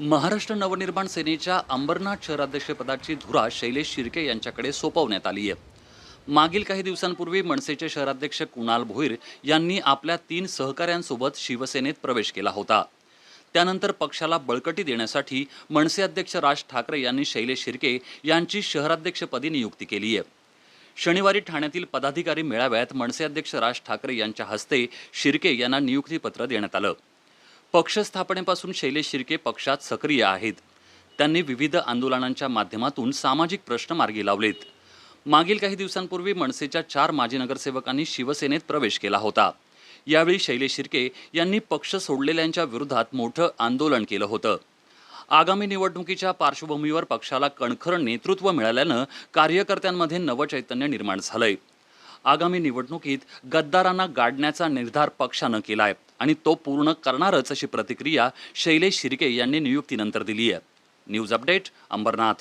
महाराष्ट्र नवनिर्माण सेनेच्या अंबरनाथ शहराध्यक्षपदाची धुरा शैलेश शिर्के यांच्याकडे सोपवण्यात आली आहे. मागील काही दिवसांपूर्वी मनसेचे शहराध्यक्ष कुणाल भोईर यांनी आपल्या तीन सहकाऱ्यांसोबत शिवसेनेत प्रवेश केला होता. त्यानंतर पक्षाला बळकटी देण्यासाठी मनसे अध्यक्ष राज ठाकरे यांनी शैलेश शिर्के यांची शहराध्यक्षपदी नियुक्ती केली आहे. शनिवारी ठाण्यातील पदाधिकारी मेळाव्यात मनसे अध्यक्ष राज ठाकरे यांच्या हस्ते शिर्के यांना नियुक्तीपत्र देण्यात आलं. पक्ष स्थापनेपासून शैलेश शिर्के पक्षात सक्रिय आहेत. त्यांनी विविध आंदोलनांच्या माध्यमातून सामाजिक प्रश्न मार्गी लावलेत. मागील काही दिवसांपूर्वी मनसेच्या चार माजी नगरसेवकांनी शिवसेनेत प्रवेश केला होता. यावेळी शैलेश शिर्के यांनी पक्ष सोडलेल्यांच्या विरोधात मोठं आंदोलन केलं होतं. आगामी निवडणुकीच्या पार्श्वभूमीवर पक्षाला कणखर नेतृत्व मिळाल्यानं कार्यकर्त्यांमध्ये नवचैतन्य निर्माण झालंय. आगामी निवडणुकीत गद्दारांना गाडण्याचा निर्धार पक्षानं केलाय आणि तो पूर्ण करणारच अशी प्रतिक्रिया शैलेश शिर्के यांनी नियुक्तीनंतर दिली आहे न्यूज अपडेट अंबरनाथ.